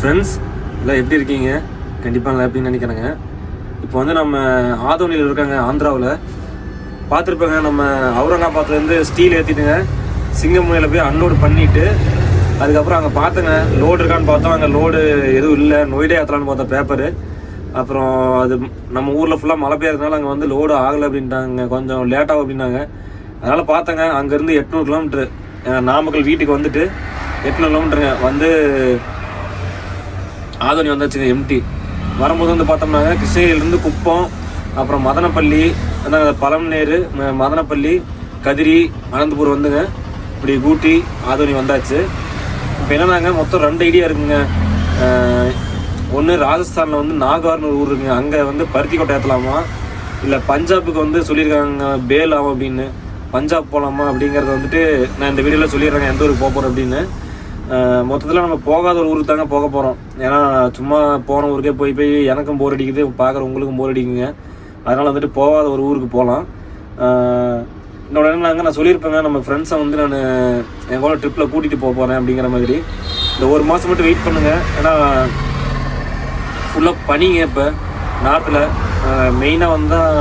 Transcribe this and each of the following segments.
Friends எல்லாம் எப்படி இருக்கீங்க? கண்டிப்பாக நல்லா எப்படின்னு நினைக்கிறேங்க. இப்போ வந்து நம்ம ஆதோனியில் இருக்காங்க ஆந்திராவில். பார்த்துருப்பாங்க நம்ம அவுரங்காபாத்லேருந்து ஸ்டீல் ஏற்றிட்டுங்க சிங்கமுனையில் போய் அன்லோடு பண்ணிவிட்டு அதுக்கப்புறம் அங்கே பார்த்தேங்க லோடு இருக்கான்னு பார்த்தோம் அங்கே லோடு எதுவும் இல்லை நொய்டே ஏற்றலான்னு பார்த்தோம் பேப்பரு அப்புறம் அது நம்ம ஊரில் ஃபுல்லாக மழை பெய்யறதுனால அங்கே வந்து லோடு ஆகலை அப்படின்ட்டாங்க கொஞ்சம் லேட்டாகும் அப்படின்னாங்க. அதனால் பார்த்தேங்க அங்கேருந்து எட்நூறு கிலோமீட்ரு நாமக்கல் வீட்டுக்கு வந்துட்டு எட்நூறு கிலோமீட்டருங்க வந்து ஆதோனி வந்தாச்சுங்க எம்டி வரும்போது வந்து பார்த்தோம்னாங்க கிருஷ்ணகிரியிலேருந்து குப்பம் அப்புறம் மதனப்பள்ளி அந்த பழம்நேரு ம- மதனப்பள்ளி கதிரி அனந்தபூர் வந்துங்க. இப்படி ஊட்டி ஆதோனி வந்தாச்சு. இப்போ என்னன்னாங்க மொத்தம் ரெண்டு ஐடியா இருக்குங்க. ஒன்று ராஜஸ்தானில் வந்து நாகார்னு ஒரு ஊர் இருக்குங்க. அங்கே வந்து பருத்தி கொட்டை ஏற்றலாமா இல்லை பஞ்சாபுக்கு வந்து சொல்லியிருக்காங்க பேல் ஆகும் அப்படின்னு. பஞ்சாப் போகலாமா அப்படிங்கிறத வந்துட்டு நான் இந்த வீடியோவில் சொல்லிடுறேங்க எந்த ஊருக்கு போக போகிறேன் அப்படின்னு. மொத்தத்தில் நம்ம போகாத ஒரு ஊருக்கு தாங்க போக போகிறோம் ஏன்னா சும்மா போன ஊருக்கே போய் போய் எனக்கும் போர் அடிக்குது பார்க்குற உங்களுக்கும் போர் அடிக்குங்க. அதனால் வந்துட்டு போகாத ஒரு ஊருக்கு போகலாம் இன்னொரு நாங்கள் நான் சொல்லியிருப்பேங்க நம்ம ஃப்ரெண்ட்ஸை வந்து நான் என் கூட ட்ரிப்பில் கூட்டிகிட்டு போக போகிறேன் அப்படிங்கிற மாதிரி. இந்த ஒரு மாதம் மட்டும் வெயிட் பண்ணுங்கள் ஏன்னா ஃபுல்லாக பனிங்க இப்போ நார்த்தில் மெயினாக வந்தால்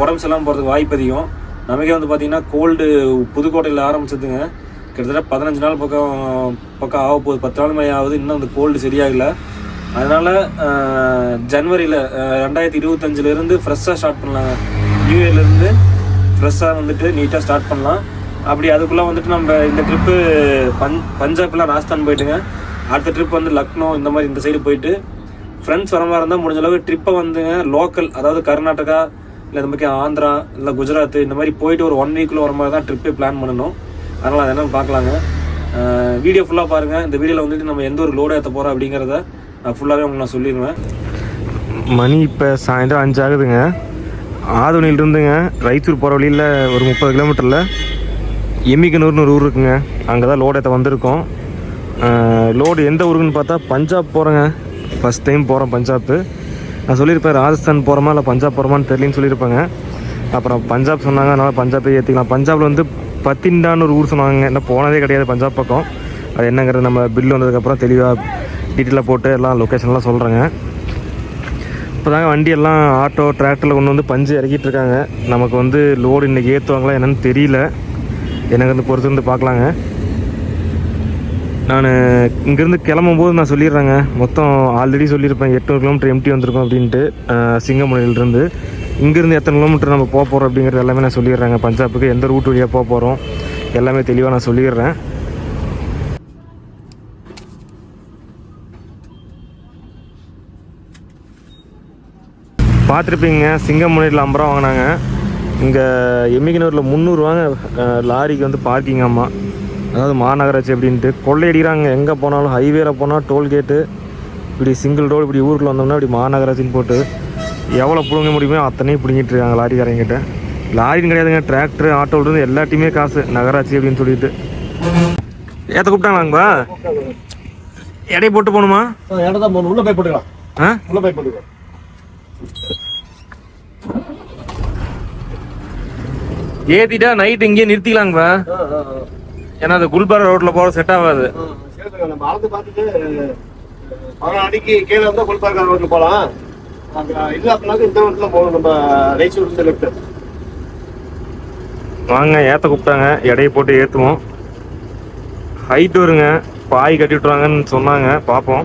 உடம்பு சரியில்லாமல் போகிறதுக்கு வாய்ப்பு அதிகம். நமக்கே வந்து பார்த்திங்கன்னா கோல்டு புதுக்கோட்டையில் ஆரம்பிச்சதுங்க. கிட்டத்தட்ட பதினஞ்சு நாள் பக்கம் பக்கம் ஆக போகுது. பத்து நாள் மேலே ஆகுது இன்னும் அந்த கோல்டு சரியாகல. அதனால் ஜனவரியில் ரெண்டாயிரத்தி இருபத்தஞ்சிலேருந்து ஃப்ரெஷ்ஷாக ஸ்டார்ட் பண்ணலாங்க நியூ இயர்லேருந்து ஃப்ரெஷ்ஷாக வந்துட்டு நீட்டாக ஸ்டார்ட் பண்ணலாம். அப்படி அதுக்குள்ளே வந்துட்டு நம்ம இந்த ட்ரிப்பு பஞ் பஞ்சாப்லாம் ராஜஸ்தான் போயிட்டுங்க. அடுத்த ட்ரிப் வந்து லக்னோ இந்த மாதிரி இந்த சைடு போயிட்டு ஃப்ரெண்ட்ஸ் வர மாதிரி இருந்தால் முடிஞ்ச அளவுக்கு ட்ரிப்பை வந்துங்க லோக்கல் அதாவது கர்நாடகா இல்லை இந்த மாதிரி ஆந்திரா இல்லை குஜராத் இந்த மாதிரி போயிட்டு ஒரு ஒன் வீக்கில் வர மாதிரி தான் ட்ரிப்பே பிளான் பண்ணணும். அதனால் அதை என்னன்னு பார்க்கலாங்க. வீடியோ ஃபுல்லாக பாருங்கள் இந்த வீடியோவில் வந்துட்டு நம்ம எந்த ஒரு லோடு ஏற்ற போகிறோம் அப்படிங்கிறத நான் ஃபுல்லாகவே உங்களுக்கு நான் சொல்லிடுவேன். மணி இப்போ சாயந்தரம் அஞ்சு ஆகுதுங்க ஆதோனியில் இருந்துங்க. ரைத்தூர் போகிற வழியில் ஒரு முப்பது கிலோமீட்டரில் எம்மிக்கனூர்னு ஒரு ஊர் இருக்குங்க. அங்கே தான் லோடு ஏற்ற வந்திருக்கோம் லோடு எந்த ஊருக்குன்னு பார்த்தா பஞ்சாப் போகிறேங்க ஃபஸ்ட் டைம் போகிறோம் பஞ்சாப்பு நான் சொல்லியிருப்பேன் ராஜஸ்தான் போகிறோமா இல்லை பஞ்சாப் போகிறோமான்னு தெரியலன்னு சொல்லியிருப்பாங்க. அப்புறம் பஞ்சாப் சொன்னாங்க அதனால் பஞ்சாப்பே ஏற்றிக்கலாம் பஞ்சாபில் வந்து பத்திண்டான்னு ஒரு ஊர் சொன்னாங்க. என்ன போனதே கிடையாது பஞ்சாப் பக்கம். அது என்னங்கிறது நம்ம பில் வந்ததுக்கப்புறம் தெளிவாக டீட்டெயிலாக போட்டு எல்லாம் லொக்கேஷன்லாம் சொல்கிறேங்க இப்போ தாங்க வண்டியெல்லாம் ஆட்டோ டிராக்டரில் கொண்டு வந்து பஞ்சு இறக்கிட்டு இருக்காங்க. நமக்கு வந்து லோடு இன்றைக்கி ஏற்றுவாங்களா என்னென்னு தெரியல. எனக்கு வந்து பொறுத்து வந்து பார்க்கலாங்க. நான் இங்கேருந்து கிளம்பும்போது நான் சொல்லிடுறேங்க. மொத்தம் ஆல்ரெடி சொல்லியிருப்பேன். எட்நூறு கிலோமீட்டர் எம்டி வந்திருக்கோம் அப்படின்ட்டு சிங்கமுனையிலிருந்து. இங்கேருந்து எத்தனை கிலோமீட்டர் நம்ம போக போகிறோம் அப்படிங்கிறது எல்லாமே நான் சொல்லிடுறேங்க. பஞ்சாபுக்கு எந்த ரூட் வழியாக போக போகிறோம் எல்லாமே தெளிவாக நான் சொல்லிடுறேன். பார்த்துருப்பீங்க சிங்கமுனையில் ஐம்பது ரூபா வாங்கினாங்க. இங்கே எம்மிக்கனூரில் முந்நூறுவாங்க லாரிக்கு வந்து பார்க்கிங் அம்மா அதாவது மாநகராட்சி அப்படின்ட்டு கொள்ளையடிக்கிறாங்க எங்கே போனாலும் ஹைவேல போனால் டோல்கேட்டு இப்படி சிங்கிள் ரோடு இப்படி ஊருக்குள்ள வந்தோம்னா இப்படி மாநகராட்சின்னு போட்டு எவ்வளோ பிடுங்க முடியுமோ அத்தனையும் பிடுங்கிட்டு இருக்காங்க லாரிக்காரங்கிட்ட. லாரின்னு கிடையாதுங்க டிராக்டர் ஆட்டோலேருந்து எல்லாத்தையுமே காசு. நகராட்சி அப்படின்னு சொல்லிட்டு. ஏற்ற கூப்பிட்டாங்களாங்கப்பா எடை போட்டு போகணுமா? தான் போகணும் உள்ள போய் போட்டுக்கலாம். ஆ? உள்ள போய் போட்டுக்கலாம். ஏத்திட்டா நைட் இங்கேயே நிறுத்திக்கலாங்கப்பா ஏன்னா அது குல்பர்கா ரோட்ல போற செட் ஆகாது. நம்ம அளந்து பார்த்துட்டு பதினாறு அடிக்கு கீழே வந்தா குல்பார்கா ரோட்ல போகலாம். அங்க இல்ல இந்த ரோட்ல போகணும் நம்ம ரைச்சூர் இருந்து லெஃப்ட் வாங்க ஏற்ற கூப்பிட்டாங்க. எடையை போட்டு ஏற்றுவோம் ஹைட் வருங்க. பாய் கட்டி விட்ருவாங்கன்னு சொன்னாங்க. பார்ப்போம்.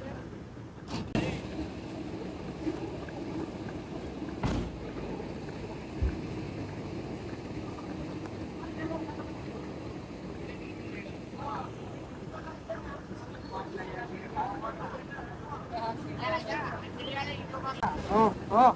啊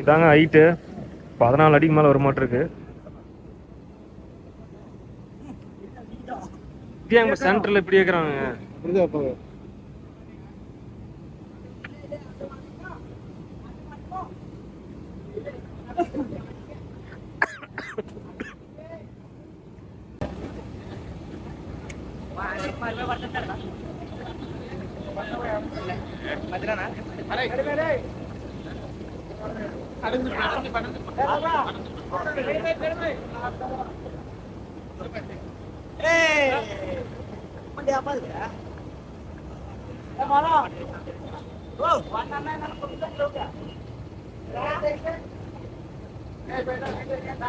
இதாங்க ஹைட்டு பதினாலு அடிக்கு மேலே வர மாட்டிருக்கு இது எங்க சென்டர்ல இப்படி இருக்கிறாங்க Eh, mandi apa ya? Eh, mana? Wow, mana mana kita lo ya? Eh, beda beda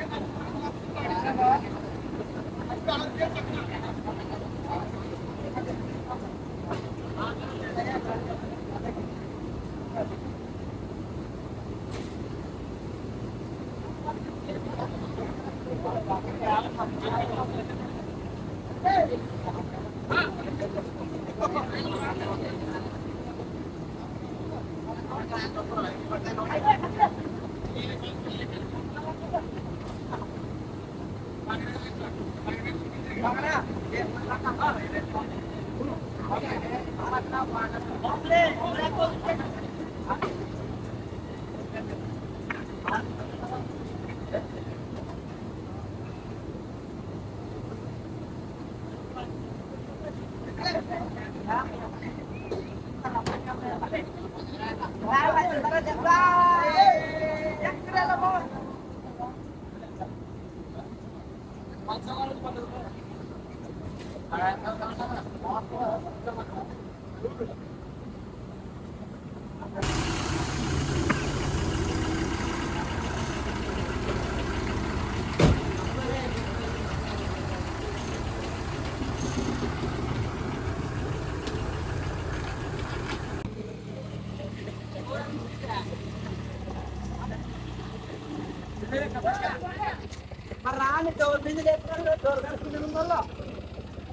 புரியுதா இப்போ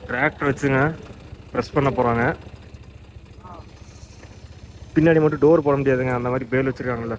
டிராக்டர் வச்சுங்க. ப்ரெஸ் பண்ண போகிறாங்க பின்னாடி மட்டும் டோர் போட முடியாதுங்க. அந்த மாதிரி பேல் வச்சுருக்காங்கல்ல.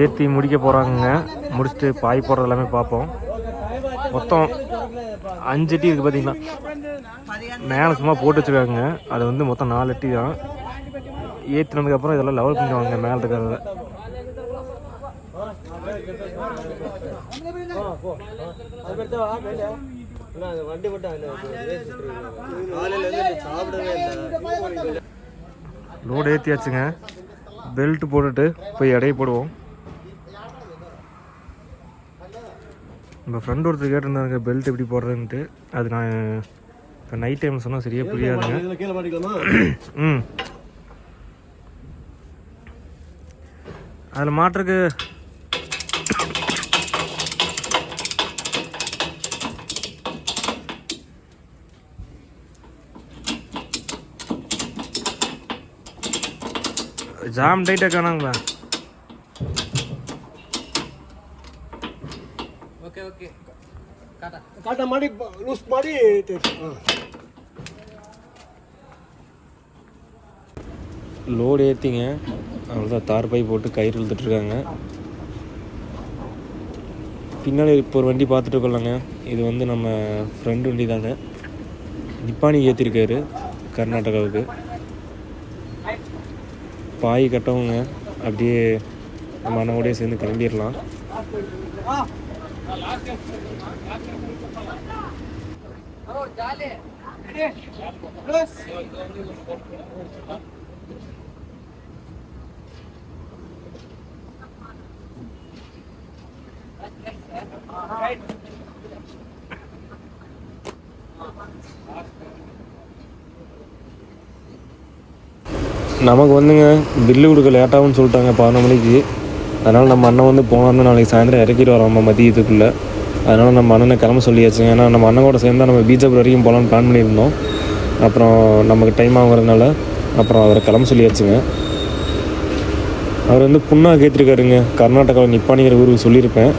ஏற்றி முடிக்க போகிறாங்க முடிச்சுட்டு பாய் போடுறது எல்லாமே பார்ப்போம். மொத்தம் அஞ்சு டீ இருக்குது பார்த்தீங்கன்னா மேலே சும்மா போட்டு வச்சுருக்காங்க. அது வந்து மொத்தம் நாலு டீ தான். ஏற்றினதுக்கப்புறம் இதெல்லாம் லெவல் பண்ணுவாங்க மேலே இருக்கிறத. வண்டி லோடு ஏற்றியாச்சுங்க பெல்ட் போட்டுட்டு போய் எடையை போடுவோம். நம்ம ஃப்ரெண்ட் ஒருத்தர் கேட்டிருந்தாங்க பெல்ட் எப்படி போடுறதுன்ட்டு. அது நான் இப்போ நைட் டைம் சொன்னால் சரியாக புரியாதுங்க. ம். அதில் மாட்டுறக்கு ஜாம் டைட்டாக காணாங்களா ಮಾಡಿ ಲೂಸ್ ಮಾಡಿ ಹಾ. லோடு ஏற்றிங்க அவ்வளோதான் தார் பை போட்டு கயிறு இழுத்துட்ருக்காங்க பின்னாடி இப்போ ஒரு வண்டி பார்த்துட்டு இருக்கோம்லங்க இது வந்து நம்ம ஃப்ரெண்டு வண்டி தாங்க நிப்பானி ஏற்றிருக்காரு கர்நாடகாவுக்கு பாய் கட்டவங்க அப்படியே நம்ம அண்ணாவோடய சேர்ந்து கிளம்பிடலாம் நமக்கு வந்துங்க பில்லு கொடுக்க லேட்டாகும்னு சொல்லிட்டாங்க பதினொன்று மணிக்கு. அதனால் நம்ம அண்ணன் வந்து போனோம்னு நாளைக்கு சாயந்தரம் இறக்கிட்டு வரோம் மதியத்துக்குள்ளே. அதனால் நம்ம அண்ணனை கிளம்ப சொல்லியாச்சுங்க ஏன்னா நம்ம அண்ணன் கூட சேர்ந்து நம்ம பீஜாப்பூர் வரைக்கும் போகலான்னு பிளான் பண்ணியிருந்தோம். அப்புறம் நமக்கு டைம் ஆகுறதுனால அப்புறம் அவரை கிளம்ப சொல்லியாச்சுங்க. அவர் வந்து புண்ணா கேத்திருக்காருங்க கர்நாடகாவில் நிப்பானிங்கிற ஊருக்கு சொல்லியிருப்பேன்.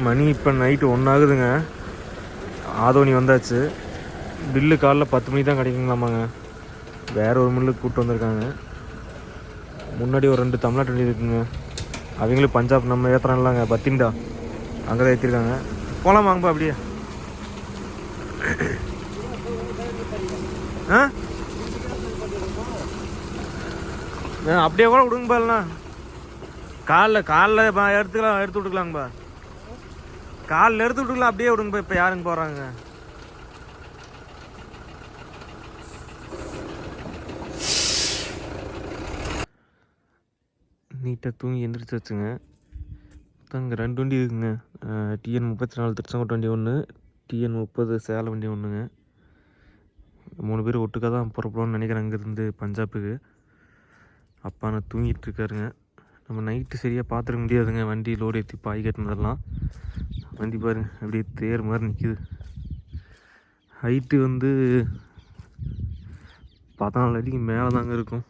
மணி இப்போ நைட்டு ஒன்றாகுதுங்க ஆதோனி வந்தாச்சு. பில்லு காலைல பத்து மணிக்கு தான் கிடைக்குங்களாமாங்க. வேற ஒரு மில்லுக்கு கூப்பிட்டு வந்திருக்காங்க. முன்னாடி ஒரு ரெண்டு தமிழ்நாட்டு வண்டி இருக்குங்க. அவங்களும் பஞ்சாப் நம்ம ஏற்றுறாங்களாங்க பத்திண்டா அங்கே தான் ஏற்றிருக்காங்க போகலாம் வாங்கப்பா அப்படியே. ஆ? அப்படியே கூட விடுங்கப்பா இல்லைண்ணா காலைல காலைல பா- எடுத்துக்கலாம் எடுத்து விட்டுக்கலாங்கப்பா. காலில் எடுத்து விட்டுக்கலாம் அப்படியே விடுங்க இப்போ யாருங்க போகிறாங்க நீட்டாக தூங்கி எந்திரிச்சு வச்சுங்க. அங்கே ரெண்டு வண்டி இருக்குங்க. டிஎன் முப்பத்தி நாலு திருச்செங்கோட்டு வண்டி ஒன்று டிஎன் முப்பது சேலம் வண்டி ஒன்றுங்க மூணு பேர் ஒட்டுக்காக தான் புறப்படுவோம்னு நினைக்கிறேன் அங்கேருந்து பஞ்சாபுக்கு. அப்பா நான் தூங்கிட்டு இருக்காருங்க. நம்ம நைட்டு சரியாக பார்த்துருக்க முடியாதுங்க வண்டி லோடு ஏற்றி பாய் கட்டினதெல்லாம். வண்டி பாருங்க அப்படியே தேர் மாதிரி நிற்கிது ஹைட்டு வந்து பதினாலு அடிக்கு மேலே தாங்க இருக்கும்.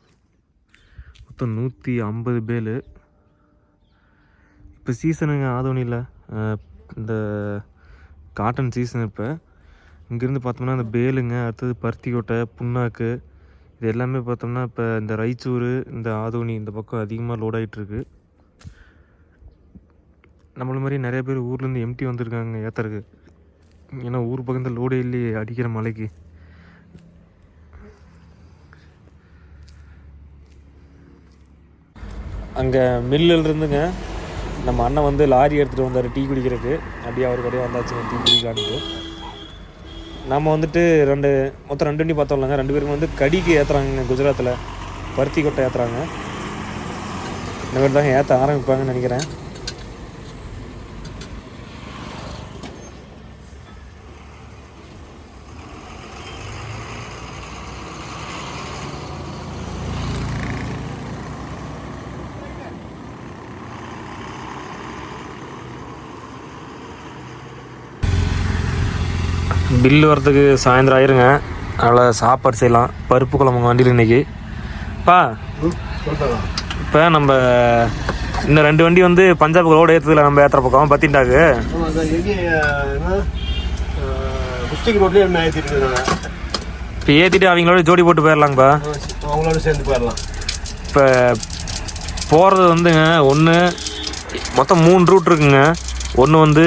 மொத்தம் நூற்றி ஐம்பது பேலு. இப்போ சீசனுங்க ஆதோனியில் இந்த காட்டன் சீசன் இப்போ. இங்கேருந்து பார்த்தோம்னா இந்த பேலுங்க அடுத்தது பருத்தி கொட்டை புண்ணாக்கு இது எல்லாமே பார்த்தோம்னா இப்போ இந்த ரைச்சூர் இந்த ஆதோனி இந்த பக்கம் அதிகமாக லோட் ஆகிட்டுருக்கு நம்மள மாதிரி நிறைய பேர் ஊர்லேருந்து எம்டி வந்திருக்காங்க ஏத்தருக்கு. ஏன்னா ஊர் பக்கத்தில் லோடே இல்லையே அடிக்கிற மலைக்கு. அங்கே மில்லில் இருந்துங்க. நம்ம அண்ணன் வந்து லாரி எடுத்துகிட்டு வந்தார் டீ குடிக்கிறதுக்கு. அப்படியே அவர் கூடயே வந்தாச்சுங்க டீ குடிக்கலான்ட்டு. நம்ம வந்துட்டு ரெண்டு மொத்தம் ரெண்டு வண்டி பார்த்தோம்லங்க ரெண்டு பேருக்கும் வந்து கடிக்கு ஏற்றுறாங்க குஜராத்தில் பருத்தி கொட்டை ஏற்றுறாங்க இந்த மாதிரி தாங்க ஏற்ற ஆரம்பிப்பாங்கன்னு நினைக்கிறேன். பில்லு வரதுக்கு சாயந்தரம் ஆயிருங்க. அதனால் சாப்பாடு செய்யலாம். பருப்பு குழம்புங்க வண்டியில் இன்னைக்கு. பா இப்போ நம்ம இன்னும் ரெண்டு வண்டி வந்து பஞ்சாப் ரோடு ஏற்றுல நம்ம ஏற்றுற பக்கம் பத்தின்டாக்கு இப்போ ஏற்றிட்டு அவங்களோட ஜோடி போட்டு போயிடலாங்கப்பா அவங்களோட சேர்ந்து போயிடலாம் இப்போ போகிறது வந்துங்க ஒன்று மொத்தம் மூணு ரூட் இருக்குங்க. ஒன்று வந்து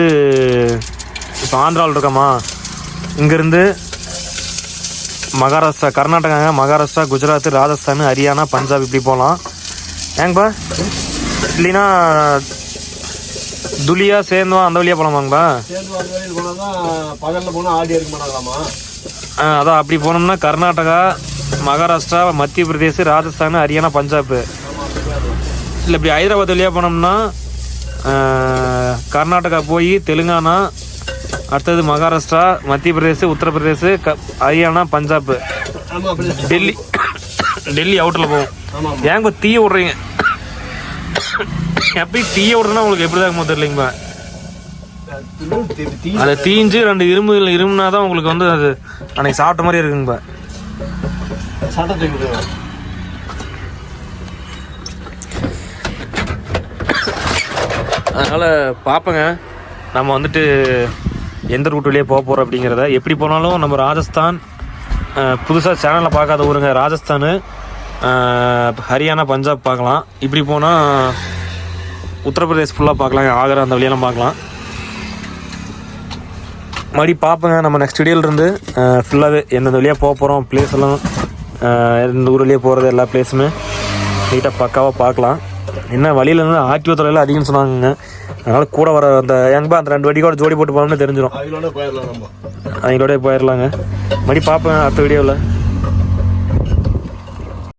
இப்போ ஆந்திராவில் இருக்கோமா? இங்கேருந்து மகாராஷ்டிரா கர்நாடகாங்க மகாராஷ்டிரா குஜராத் ராஜஸ்தான் ஹரியானா பஞ்சாப் இப்படி போகலாம் ஏங்கப்பா இல்லைன்னா துலியா சேர்ந்துவா அந்த வழியாக போகலாமாங்கப்பா பகலில் போனால் ஆடி ஆ, அதான் அப்படி போனோம்னா கர்நாடகா மகாராஷ்டிரா மத்திய பிரதேஷ் ராஜஸ்தான் ஹரியானா பஞ்சாப். இல்லை இப்படி ஹைதராபாத் வழியாக போனோம்னா கர்நாடகா போய் தெலுங்கானா அடுத்தது மகாராஷ்டிரா மத்திய உத்தரப்பிரதேஷ் க ஹரியானா பஞ்சாப் டெல்லி. டெல்லி அவுட்டரில் போவோம் ஏங்க தீய விட்றீங்க? எப்படி தீய விட்றதுனா உங்களுக்கு எப்படி தான் தெரியலைங்கப்பா தீ அதில் தீஞ்சு ரெண்டு இரும்பு இரும்புனா தான் உங்களுக்கு வந்து அது அன்னைக்கு சாப்பிட்ட மாதிரி இருக்குங்கப்பா. அதனால் பார்ப்பேங்க நம்ம வந்துட்டு எந்த ரூட் வழியாக போக போகிறோம் அப்படிங்கிறத எப்படி போனாலும் நம்ம ராஜஸ்தான் புதுசாக சேனலில் பார்க்காத ஊருங்க. ராஜஸ்தானு ஹரியானா பஞ்சாப் பார்க்கலாம். இப்படி போனால் உத்தரப்பிரதேஷ் ஃபுல்லாக பார்க்கலாம். ஆக்ரா அந்த வழியெல்லாம் பார்க்கலாம். மறுபடி பார்ப்போங்க. நம்ம நெக்ஸ்ட் வீடியோலேருந்து ஃபுல்லாகவே எந்தெந்த வழியாக போக போகிறோம் பிளேஸ் எல்லாம் எந்த ஊர் வழியாக போகிறது எல்லா பிளேஸுமே நீட்டாக பக்காவாக பார்க்கலாம். என்ன வழியில இருந்து ஆக்டிவ் துறையில் அதிகம்னு சொன்னாங்க அதனால் கூட வர அந்த எங்கப்பா அந்த ரெண்டு வடி கூட ஜோடி போட்டு போனோம்னு தெரிஞ்சிடும் அவங்களோட போயிடலாங்க மறுபடி பார்ப்பேன் அடுத்த வீடியோவில்